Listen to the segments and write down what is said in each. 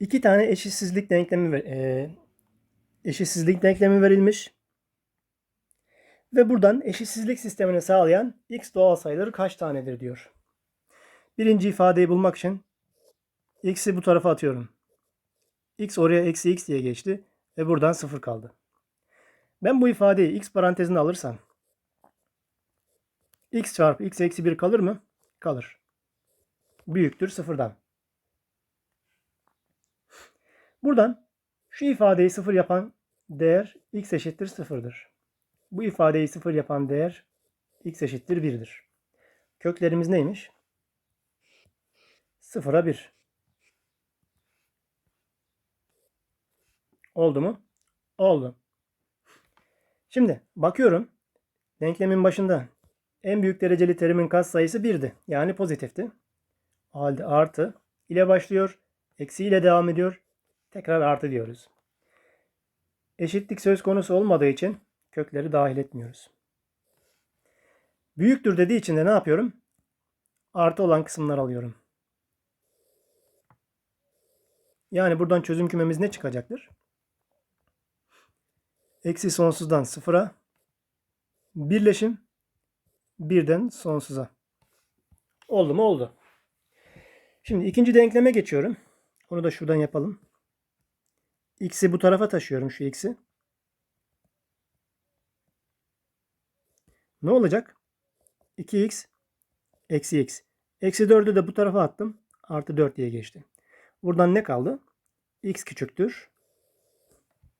İki tane eşitsizlik denklemi e, eşitsizlik denklemi verilmiş. Ve buradan eşitsizlik sistemini sağlayan x doğal sayıları kaç tanedir diyor. Birinci ifadeyi bulmak için x'i bu tarafa atıyorum. x oraya eksi x diye geçti ve buradan sıfır kaldı. Ben bu ifadeyi x parantezine alırsam x çarpı x eksi 1 kalır mı? Kalır. Büyüktür sıfırdan. Buradan şu ifadeyi sıfır yapan değer x eşittir sıfırdır. Bu ifadeyi sıfır yapan değer x eşittir 1'dir. Köklerimiz neymiş? Sıfıra 1. Oldu mu? Oldu. Şimdi bakıyorum. Denklemin başında en büyük dereceli terimin katsayısı 1'di. Yani pozitifti. O halde artı ile başlıyor. Eksi ile devam ediyor. Tekrar artı diyoruz. Eşitlik söz konusu olmadığı için kökleri dahil etmiyoruz. Büyüktür dediği için de ne yapıyorum? Artı olan kısımlar alıyorum. Yani buradan çözüm kümemiz ne çıkacaktır? Eksi sonsuzdan sıfıra birleşim birden sonsuza. Oldu mu? Oldu. Şimdi ikinci denkleme geçiyorum. Onu da şuradan yapalım. X'i bu tarafa taşıyorum şu x'i. Ne olacak? 2x eksi x. Eksi 4'ü de bu tarafa attım. Artı 4 diye geçti. Buradan ne kaldı? x küçüktür.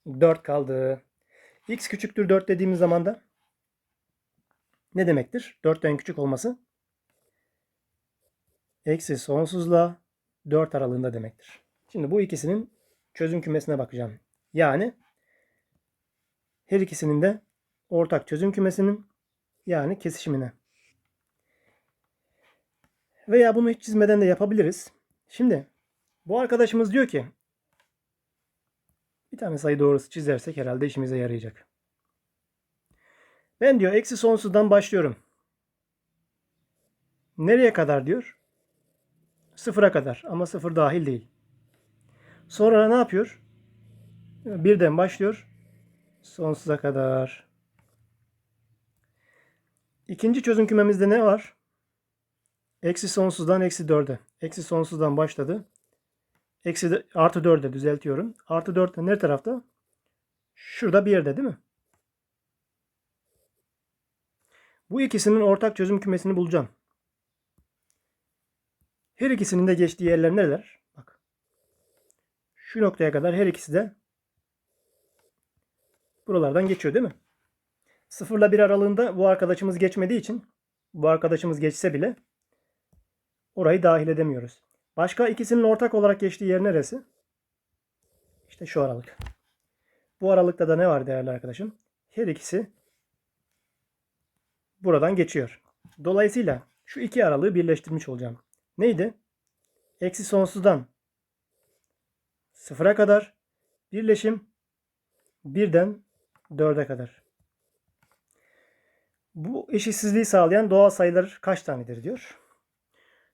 4 kaldı. x küçüktür 4 dediğimiz zaman da ne demektir? 4'ten küçük olması eksi sonsuzla 4 aralığında demektir. Şimdi bu ikisinin çözüm kümesine bakacağım. Yani her ikisinin de ortak çözüm kümesinin yani kesişimine. Veya bunu hiç çizmeden de yapabiliriz. Şimdi bu arkadaşımız diyor ki bir tane sayı doğrusu çizersek herhalde işimize yarayacak. Ben diyor eksi sonsuzdan başlıyorum. Nereye kadar diyor? Sıfıra kadar ama sıfır dahil değil. Sonra ne yapıyor? Birden başlıyor. Sonsuza kadar. İkinci çözüm kümemizde ne var? Eksi sonsuzdan eksi 4'e. Eksi sonsuzdan başladı. Eksi de, artı 4'e düzeltiyorum. Artı 4 de ne tarafta? Şurada bir yerde değil mi? Bu ikisinin ortak çözüm kümesini bulacağım. Her ikisinin de geçtiği yerler neler? Şu noktaya kadar her ikisi de buralardan geçiyor değil mi? 0 ile 1 aralığında bu arkadaşımız geçmediği için bu arkadaşımız geçse bile orayı dahil edemiyoruz. Başka ikisinin ortak olarak geçtiği yer neresi? İşte şu aralık. Bu aralıkta da ne var değerli arkadaşım? Her ikisi buradan geçiyor. Dolayısıyla şu iki aralığı birleştirmiş olacağım. Neydi? Eksi sonsuzdan sıfıra kadar birleşim birden dörde kadar. Bu eşitsizliği sağlayan doğal sayılar kaç tanedir diyor.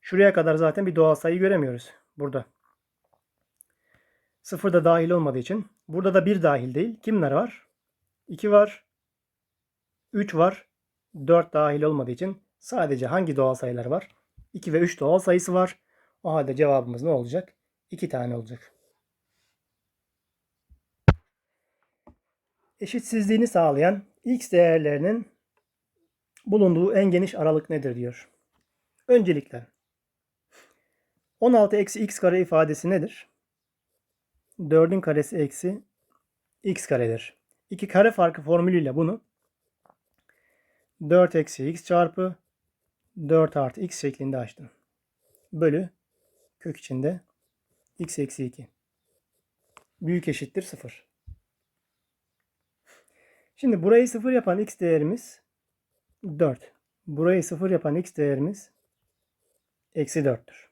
Şuraya kadar zaten bir doğal sayı göremiyoruz burada. Sıfır da dahil olmadığı için. Burada da bir dahil değil. Kimler var? 2 var. 3 var. 4 dahil olmadığı için sadece hangi doğal sayılar var? 2 ve 3 doğal sayısı var. O halde cevabımız ne olacak? 2 tane olacak. Eşitsizliğini sağlayan x değerlerinin bulunduğu en geniş aralık nedir diyor. Öncelikle 16 eksi x kare ifadesi nedir? 4'ün karesi eksi x karedir. İki kare farkı formülüyle bunu 4 eksi x çarpı 4 artı x şeklinde açtım. Bölü kök içinde x eksi 2. Büyük eşittir 0. Şimdi burayı 0 yapan x değerimiz 4. Burayı 0 yapan x değerimiz eksi 4'tür.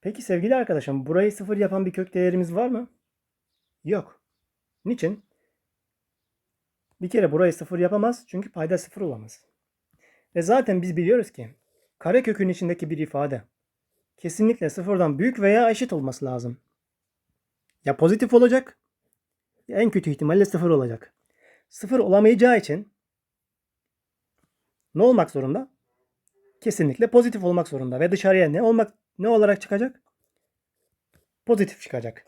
Peki sevgili arkadaşım burayı 0 yapan bir kök değerimiz var mı? Yok. Niçin? Bir kere burayı 0 yapamaz çünkü payda 0 olamaz. Ve zaten biz biliyoruz ki kare kökün içindeki bir ifade kesinlikle sıfırdan büyük veya eşit olması lazım. Ya pozitif olacak ya en kötü ihtimalle sıfır olacak. Sıfır olamayacağı için ne olmak zorunda? Kesinlikle pozitif olmak zorunda ve dışarıya ne olmak ne olarak çıkacak? Pozitif çıkacak.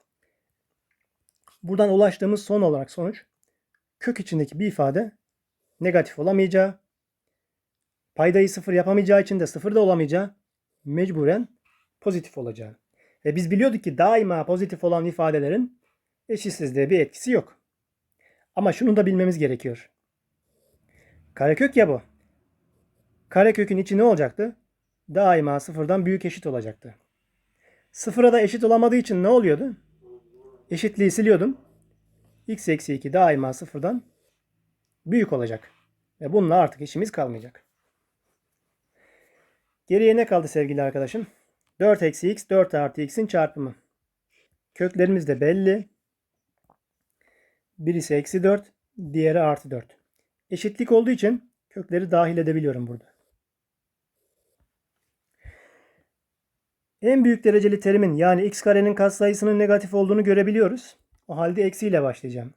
Buradan ulaştığımız son olarak sonuç kök içindeki bir ifade negatif olamayacağı, paydayı sıfır yapamayacağı için de sıfır da olamayacağı mecburen pozitif olacağı. Ve biz biliyorduk ki daima pozitif olan ifadelerin eşitsizliğe bir etkisi yok. Ama şunu da bilmemiz gerekiyor. Karekök ya bu. Karekökün içi ne olacaktı? Daima sıfırdan büyük eşit olacaktı. Sıfıra da eşit olamadığı için ne oluyordu? Eşitliği siliyordum. x eksi 2 daima sıfırdan büyük olacak. Ve bununla artık işimiz kalmayacak. Geriye ne kaldı sevgili arkadaşım? 4 eksi x 4 artı x'in çarpımı. Köklerimiz de belli. Birisi eksi 4, diğeri artı 4. Eşitlik olduğu için kökleri dahil edebiliyorum burada. En büyük dereceli terimin yani x karenin katsayısının negatif olduğunu görebiliyoruz. O halde eksiyle başlayacağım.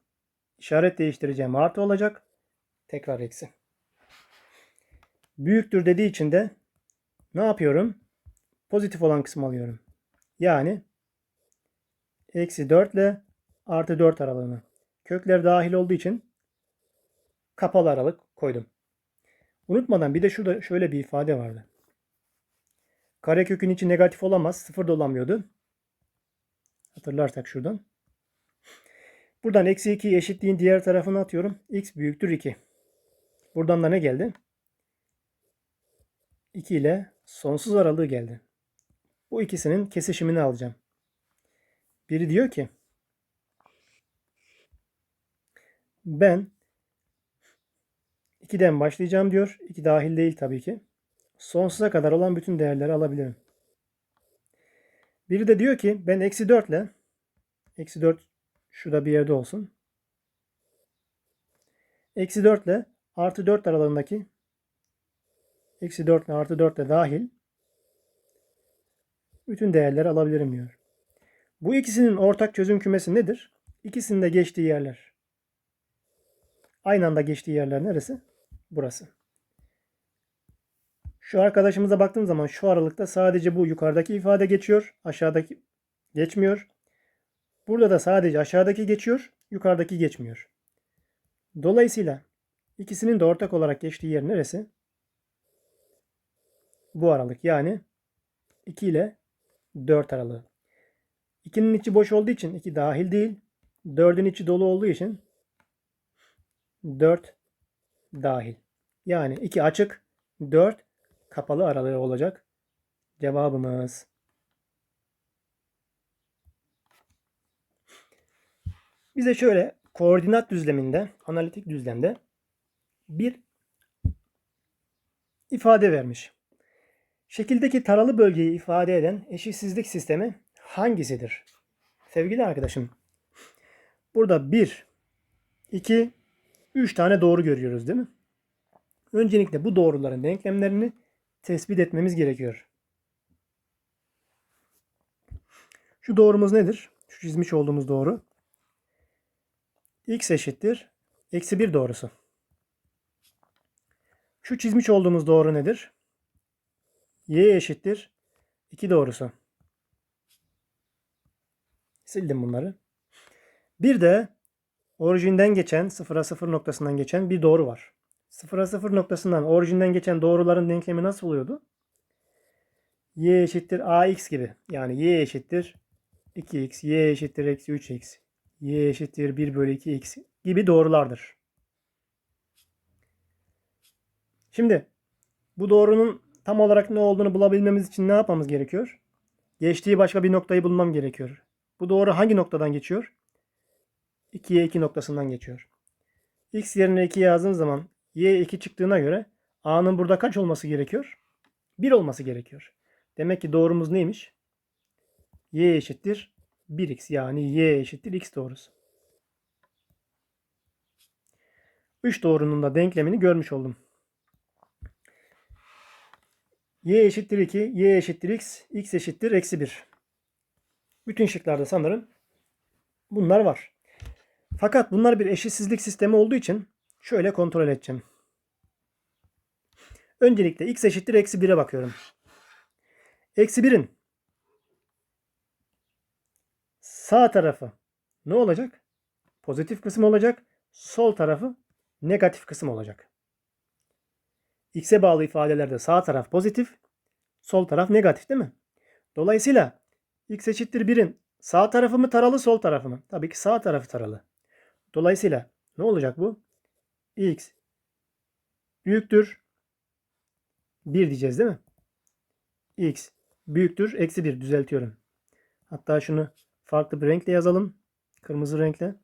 İşaret değiştireceğim. Artı olacak. Tekrar eksi. Büyüktür dediği için de ne yapıyorum? Pozitif olan kısmı alıyorum. Yani eksi 4 ile artı 4 aralığını. Kökler dahil olduğu için kapalı aralık koydum. Unutmadan bir de şurada şöyle bir ifade vardı. Karekökün içi negatif olamaz. Sıfır da olamıyordu. Hatırlarsak şuradan. Buradan eksi 2'yi eşitliğin diğer tarafına atıyorum. x büyüktür 2. Buradan da ne geldi? 2 ile sonsuz aralığı geldi. Bu ikisinin kesişimini alacağım. Biri diyor ki ben 2'den başlayacağım diyor. 2 dahil değil tabii ki. Sonsuza kadar olan bütün değerleri alabilirim. Biri de diyor ki ben eksi 4 ile eksi 4 şurada bir yerde olsun. Eksi 4 ile artı 4 aralığındaki eksi 4 ile artı 4 ile dahil bütün değerleri alabilirim diyor. Bu ikisinin ortak çözüm kümesi nedir? İkisinin de geçtiği yerler. Aynı anda geçtiği yerler neresi? Burası. Şu arkadaşımıza baktığım zaman şu aralıkta sadece bu yukarıdaki ifade geçiyor. Aşağıdaki geçmiyor. Burada da sadece aşağıdaki geçiyor. Yukarıdaki geçmiyor. Dolayısıyla ikisinin de ortak olarak geçtiği yer neresi? Bu aralık yani 2 ile 4 aralığı. 2'nin içi boş olduğu için 2 dahil değil. 4'ün içi dolu olduğu için 4 dahil. Yani 2 açık, 4 kapalı aralığı olacak cevabımız. Bize şöyle koordinat düzleminde, analitik düzlemde bir ifade vermiş. Şekildeki taralı bölgeyi ifade eden eşitsizlik sistemi hangisidir? Sevgili arkadaşım, burada 1, 2, 3 tane doğru görüyoruz değil mi? Öncelikle bu doğruların denklemlerini tespit etmemiz gerekiyor. Şu doğrumuz nedir? Şu çizmiş olduğumuz doğru. x eşittir. Eksi 1 doğrusu. Şu çizmiş olduğumuz doğru nedir? y eşittir. 2 doğrusu. Sildim bunları. Bir de orijinden geçen, sıfıra sıfır noktasından geçen bir doğru var. Sıfıra sıfır noktasından orijinden geçen doğruların denklemi nasıl oluyordu? y eşittir ax gibi. Yani y eşittir 2x, y eşittir eksi 3x, y eşittir 1 bölü 2x gibi doğrulardır. Şimdi bu doğrunun tam olarak ne olduğunu bulabilmemiz için ne yapmamız gerekiyor? Geçtiği başka bir noktayı bulmam gerekiyor. Bu doğru hangi noktadan geçiyor? 2'ye 2 noktasından geçiyor. x yerine 2 yazdığım zaman y 2 çıktığına göre a'nın burada kaç olması gerekiyor? 1 olması gerekiyor. Demek ki doğrumuz neymiş? y eşittir 1x yani y eşittir x doğrusu. 3 doğrunun da denklemini görmüş oldum. y eşittir 2, y eşittir x, x eşittir eksi 1. Bütün şıklarda sanırım Bunlar var. Fakat bunlar bir eşitsizlik sistemi olduğu için şöyle kontrol edeceğim. Öncelikle x eşittir eksi 1'e bakıyorum. Eksi 1'in sağ tarafı ne olacak? Pozitif kısım olacak. Sol tarafı negatif kısım olacak. X'e bağlı ifadelerde sağ taraf pozitif, sol taraf negatif değil mi? Dolayısıyla x eşittir 1'in sağ tarafı mı taralı, sol tarafı mı? Tabii ki sağ tarafı taralı. Dolayısıyla ne olacak bu? x büyüktür 1 diyeceğiz değil mi? x büyüktür eksi 1 düzeltiyorum. Hatta şunu farklı bir renkle yazalım. Kırmızı renkle.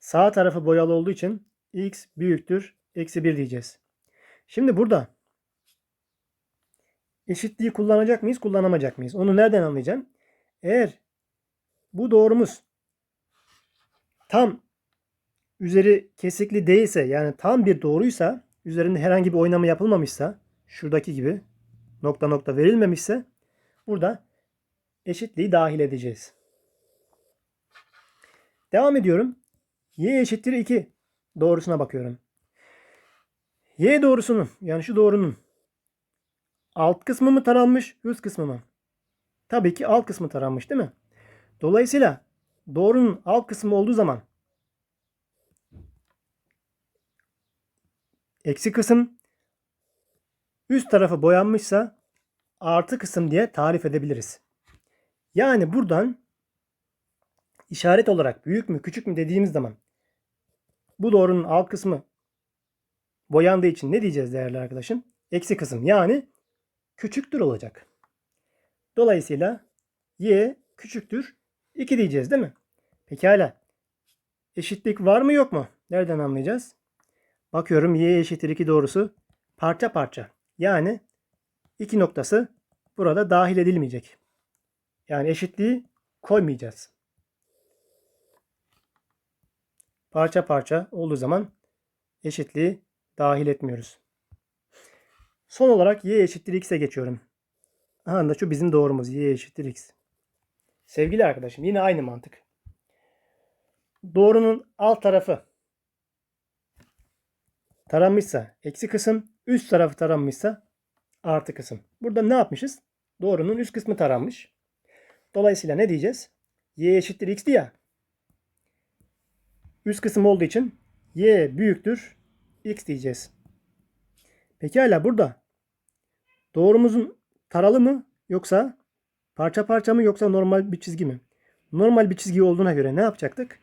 Sağ tarafı boyalı olduğu için x büyüktür eksi 1 diyeceğiz. Şimdi burada eşitliği kullanacak mıyız, kullanamayacak mıyız? Onu nereden anlayacağım? Eğer bu doğrumuz tam üzeri kesikli değilse yani tam bir doğruysa üzerinde herhangi bir oynama yapılmamışsa şuradaki gibi nokta nokta verilmemişse burada eşitliği dahil edeceğiz. Devam ediyorum. Y eşittir 2 doğrusuna bakıyorum. Y doğrusunun yani şu doğrunun alt kısmı mı taranmış üst kısmı mı? Tabii ki alt kısmı taranmış değil mi? Dolayısıyla doğrunun alt kısmı olduğu zaman eksi kısım üst tarafı boyanmışsa artı kısım diye tarif edebiliriz. Yani buradan işaret olarak büyük mü küçük mü dediğimiz zaman bu doğrunun alt kısmı boyandığı için ne diyeceğiz değerli arkadaşım? Eksi kısım yani küçüktür olacak. Dolayısıyla y küçüktür 2 diyeceğiz değil mi? Pekala. Eşitlik var mı yok mu? Nereden anlayacağız? Bakıyorum y eşittir 2 doğrusu parça parça. Yani iki noktası burada dahil edilmeyecek. Yani eşitliği koymayacağız. Parça parça olduğu zaman eşitliği dahil etmiyoruz. Son olarak y eşittir x'e geçiyorum. Aha da şu bizim doğrumuz y eşittir x. Sevgili arkadaşım yine aynı mantık. Doğrunun alt tarafı taranmışsa eksi kısım, üst tarafı taranmışsa artı kısım. Burada ne yapmışız? Doğrunun üst kısmı taranmış. Dolayısıyla ne diyeceğiz? y eşittir x'ti ya. Üst kısım olduğu için y büyüktür x diyeceğiz. Pekala burada doğrumuzun taralı mı yoksa parça parça mı yoksa normal bir çizgi mi? Normal bir çizgi olduğuna göre ne yapacaktık?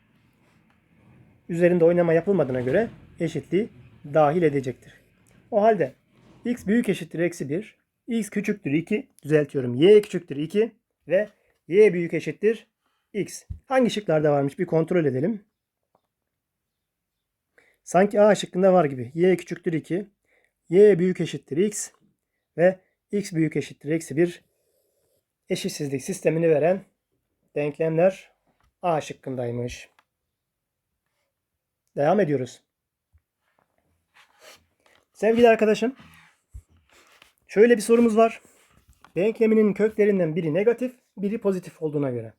Üzerinde oynama yapılmadığına göre eşitliği dahil edecektir. O halde x büyük eşittir eksi 1, x küçüktür 2, düzeltiyorum y küçüktür 2 ve y büyük eşittir x. Hangi şıklarda varmış bir kontrol edelim. Sanki A şıkkında var gibi. Y küçüktür 2. Y büyük eşittir X. Ve X büyük eşittir eksi 1. Eşitsizlik sistemini veren denklemler A şıkkındaymış. Devam ediyoruz. Sevgili arkadaşım. Şöyle bir sorumuz var. Denkleminin köklerinden biri negatif, biri pozitif olduğuna göre.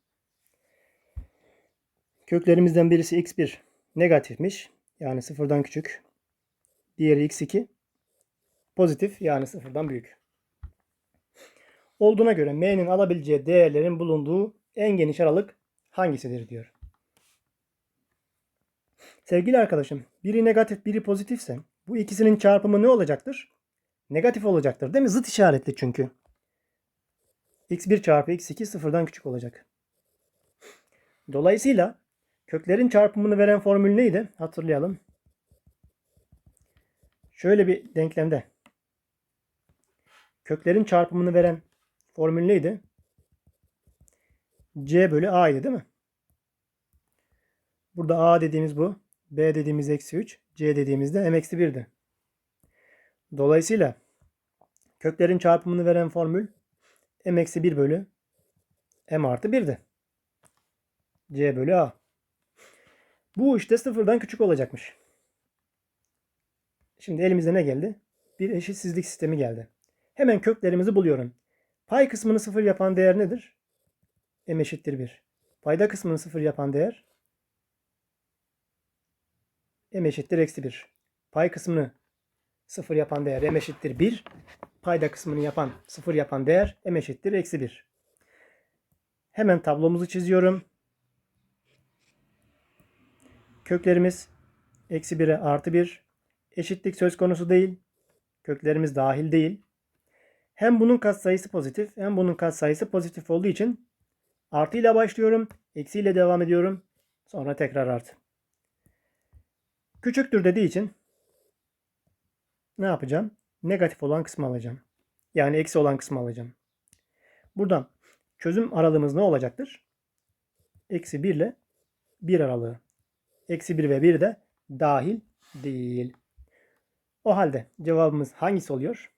Köklerimizden birisi x1 negatifmiş. Yani sıfırdan küçük. Diğeri x2 pozitif yani sıfırdan büyük. Olduğuna göre m'nin alabileceği değerlerin bulunduğu en geniş aralık hangisidir diyor. Sevgili arkadaşım, biri negatif, biri pozitifse bu ikisinin çarpımı ne olacaktır? Negatif olacaktır değil mi? Zıt işaretli çünkü. x1 çarpı x2 sıfırdan küçük olacak. Dolayısıyla Köklerin çarpımını veren formül neydi? Hatırlayalım. Şöyle bir denklemde. Köklerin çarpımını veren formül neydi? C bölü A'ydı değil mi? Burada A dediğimiz bu. B dediğimiz eksi 3. C dediğimiz de M eksi 1'di. Dolayısıyla köklerin çarpımını veren formül M eksi 1 bölü M artı 1'di. C bölü A. Bu işte sıfırdan küçük olacakmış. Şimdi elimizde ne geldi? Bir eşitsizlik sistemi geldi. Hemen köklerimizi buluyorum. Pay kısmını sıfır yapan değer nedir? M eşittir 1. Payda kısmını sıfır yapan değer m eşittir eksi 1. Pay kısmını 0 yapan değer m eşittir 1. Payda kısmını yapan 0 yapan değer m eşittir eksi 1. Hemen tablomuzu çiziyorum. Köklerimiz eksi 1'e artı 1. Eşitlik söz konusu değil. Köklerimiz dahil değil. Hem bunun katsayısı pozitif hem bunun katsayısı pozitif olduğu için artı ile başlıyorum. Eksi ile devam ediyorum. Sonra tekrar artı. Küçüktür dediği için ne yapacağım? Negatif olan kısmı alacağım. Yani eksi olan kısmı alacağım. Buradan çözüm aralığımız ne olacaktır? Eksi 1 ile 1 aralığı. Eksi 1 ve 1 de dahil değil. O halde cevabımız hangisi oluyor?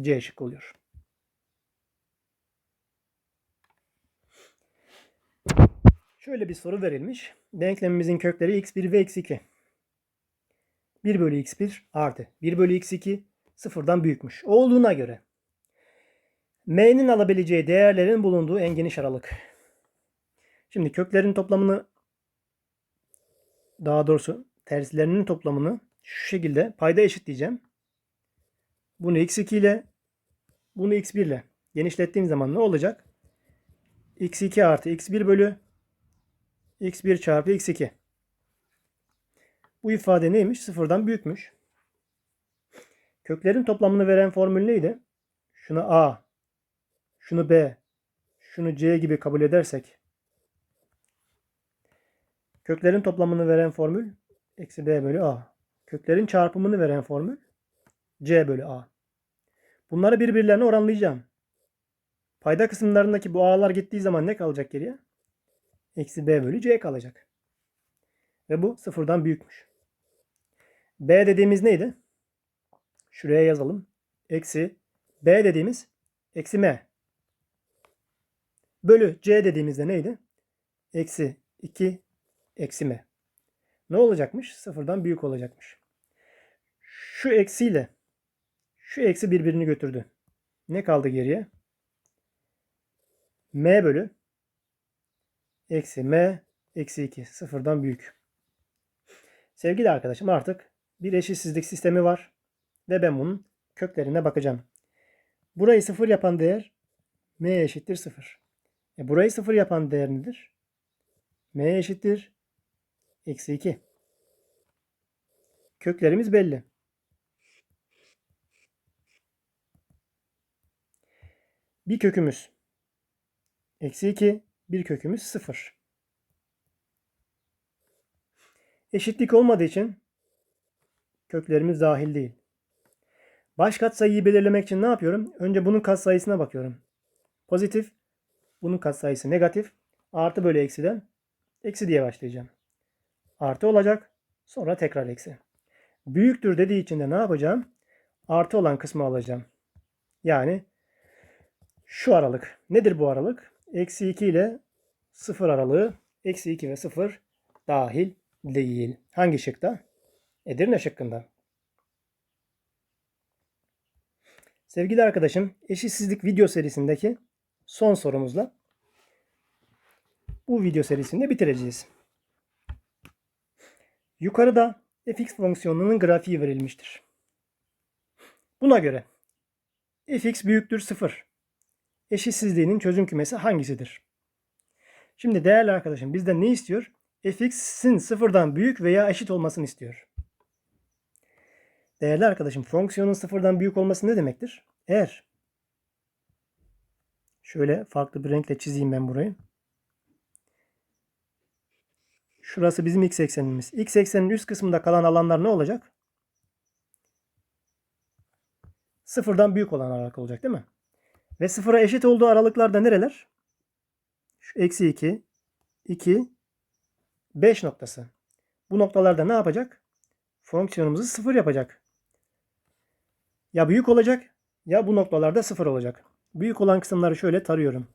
C şık oluyor. Şöyle bir soru verilmiş. Denklemimizin kökleri x1 ve x2. 1 bölü x1 artı 1 bölü x2 sıfırdan büyükmüş. Olduğuna göre m'nin alabileceği değerlerin bulunduğu en geniş aralık. Şimdi köklerin toplamını daha doğrusu terslerinin toplamını şu şekilde payda eşitleyeceğim. Bunu x2 ile bunu x1 ile genişlettiğim zaman ne olacak? x2 artı x1 bölü x1 çarpı x2. Bu ifade neymiş? Sıfırdan büyükmüş. Köklerin toplamını veren formül neydi? Şunu a, şunu b, şunu c gibi kabul edersek köklerin toplamını veren formül eksi b bölü a. Köklerin çarpımını veren formül c bölü a. Bunları birbirlerine oranlayacağım. Payda kısımlarındaki bu a'lar gittiği zaman ne kalacak geriye? Eksi b bölü c kalacak. Ve bu sıfırdan büyükmüş. b dediğimiz neydi? Şuraya yazalım. Eksi b dediğimiz eksi m. Bölü c dediğimizde neydi? Eksi 2 eksi m. Ne olacakmış? Sıfırdan büyük olacakmış. Şu eksiyle şu eksi birbirini götürdü. Ne kaldı geriye? m bölü eksi m eksi 2 sıfırdan büyük. Sevgili arkadaşım artık bir eşitsizlik sistemi var ve ben bunun köklerine bakacağım. Burayı sıfır yapan değer m eşittir sıfır. E burayı sıfır yapan değer nedir? m eşittir eksi 2. Köklerimiz belli. Bir kökümüz eksi 2, bir kökümüz 0. Eşitlik olmadığı için köklerimiz dahil değil. Baş katsayıyı belirlemek için ne yapıyorum? Önce bunun katsayısına bakıyorum. Pozitif, bunun katsayısı negatif, artı bölü eksiden eksi diye başlayacağım. Artı olacak, sonra tekrar eksi. Büyüktür dediği için de ne yapacağım? Artı olan kısmı alacağım. Yani şu aralık. Nedir bu aralık? Eksi 2 ile 0 aralığı. Eksi 2 ve 0 dahil değil. Hangi şıkta? Edirne şıkkında. Sevgili arkadaşım, eşitsizlik video serisindeki son sorumuzla bu video serisini de bitireceğiz. Yukarıda fx fonksiyonunun grafiği verilmiştir. Buna göre fx büyüktür 0 eşitsizliğinin çözüm kümesi hangisidir? Şimdi değerli arkadaşım bizden ne istiyor? fx'in sıfırdan büyük veya eşit olmasını istiyor. Değerli arkadaşım fonksiyonun sıfırdan büyük olması ne demektir? Eğer şöyle farklı bir renkle çizeyim ben burayı. Şurası bizim x eksenimiz. X eksenin üst kısmında kalan alanlar ne olacak? Sıfırdan büyük olan aralık olacak değil mi? Ve sıfıra eşit olduğu aralıklarda nereler? Şu eksi 2, 2, 5 noktası. Bu noktalarda ne yapacak? Fonksiyonumuzu sıfır yapacak. Ya büyük olacak ya bu noktalarda sıfır olacak. Büyük olan kısımları şöyle tarıyorum.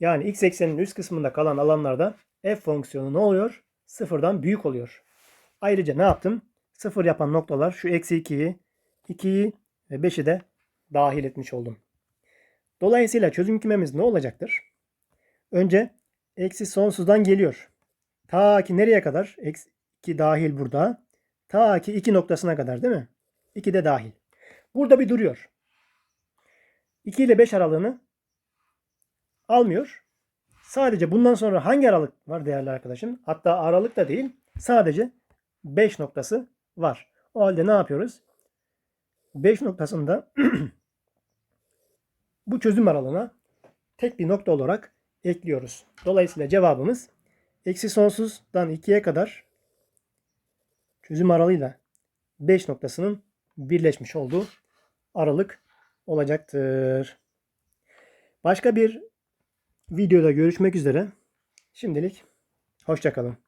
Yani x ekseninin üst kısmında kalan alanlarda f fonksiyonu ne oluyor? Sıfırdan büyük oluyor. Ayrıca ne yaptım? Sıfır yapan noktalar şu eksi 2'yi, 2'yi ve 5'i de dahil etmiş oldum. Dolayısıyla çözüm kümemiz ne olacaktır? Önce eksi sonsuzdan geliyor. Ta ki nereye kadar? Eksi 2 dahil burada. Ta ki 2 noktasına kadar değil mi? 2 de dahil. Burada bir duruyor. 2 ile 5 aralığını almıyor. Sadece bundan sonra hangi aralık var değerli arkadaşım? Hatta aralık da değil. Sadece 5 noktası var. O halde ne yapıyoruz? 5 noktasında bu çözüm aralığına tek bir nokta olarak ekliyoruz. Dolayısıyla cevabımız eksi sonsuzdan 2'ye kadar çözüm aralığıyla 5 noktasının birleşmiş olduğu aralık olacaktır. Başka bir videoda görüşmek üzere. Şimdilik hoşçakalın.